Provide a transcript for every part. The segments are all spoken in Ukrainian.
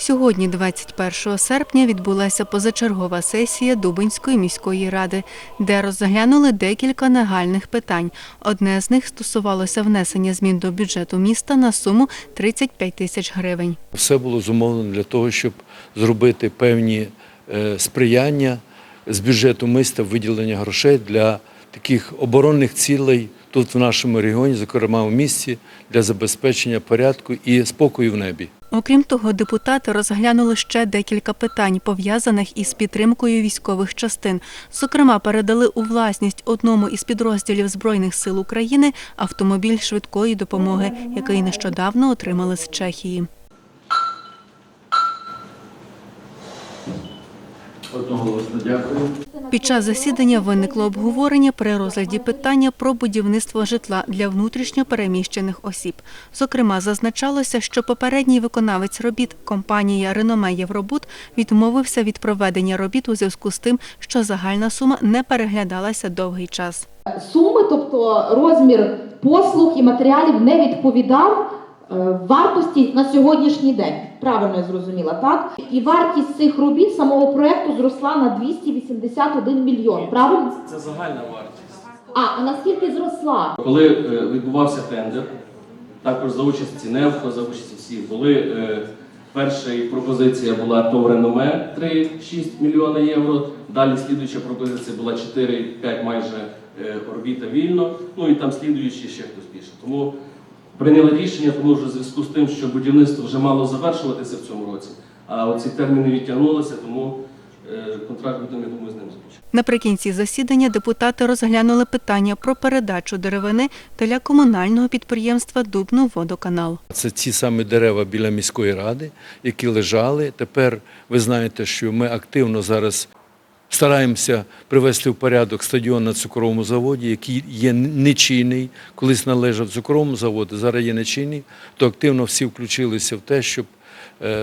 Сьогодні, 21 серпня, відбулася позачергова сесія Дубинської міської ради, де розглянули декілька нагальних питань. Одне з них стосувалося внесення змін до бюджету міста на суму 35 тисяч гривень. Все було зумовлено для того, щоб зробити певні е, сприяння з бюджету міста виділення грошей для таких оборонних цілей тут в нашому регіоні, зокрема в місті, для забезпечення порядку і спокою в небі. Окрім того, депутати розглянули ще декілька питань, пов'язаних із підтримкою військових частин. Зокрема, передали у власність одному із підрозділів Збройних сил України автомобіль швидкої допомоги, який нещодавно отримали з Чехії. Одноголосно дякую. Під час засідання виникло обговорення при розгляді питання про будівництво житла для внутрішньо переміщених осіб. Зокрема, зазначалося, що попередній виконавець робіт компанія Реноме Євробуд відмовився від проведення робіт у зв'язку з тим, що загальна сума не переглядалася довгий час. суми, тобто розмір послуг і матеріалів не відповідав вартості на сьогоднішній день. Правильно я зрозуміла, так? І вартість цих робіт самого проекту зросла на 281 мільйон. Правильно? Це загальна вартість. А, а наскільки зросла? Коли е, відбувався тендер, також за участі НЕВКО, за участі всіх, були е, перша пропозиція була ТОВ Реноме 3,6 мільйона євро. Далі слідуюча пропозиція була 4,5 майже е, орбіта вільно. Ну і там слідуючі ще хтось більше. Тому прийняли рішення, тому що в зв'язку з тим, що будівництво вже мало завершуватися в цьому році, а оці терміни відтягнулися, тому е, контракт будемо, я думаю, з ним заключити. Наприкінці засідання депутати розглянули питання про передачу деревини для комунального підприємства Дубно-Водоканал. Це ті самі дерева біля міської ради, які лежали. Тепер ви знаєте, що ми активно зараз стараємося привести в порядок стадіон на цукровому заводі, який є нечинний, колись належав цукровому заводу, зараз є нечинний, то активно всі включилися в те, щоб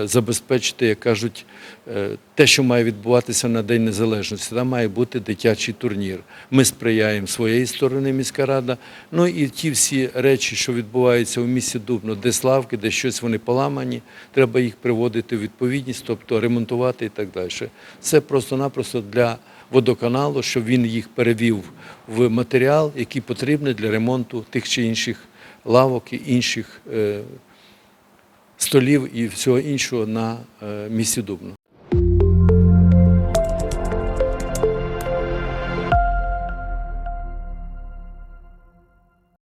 забезпечити, як кажуть, е, те, що має відбуватися на День Незалежності. Там має бути дитячий турнір. Ми сприяємо своєї сторони міська рада. Ну і ті всі речі, що відбуваються у місті Дубно, де славки, де щось вони поламані, треба їх приводити в відповідність, тобто ремонтувати і так далі. Це просто-напросто для водоканалу, щоб він їх перевів в матеріал, який потрібний для ремонту тих чи інших лавок і інших е, столів і всього іншого на місці місті Дубно.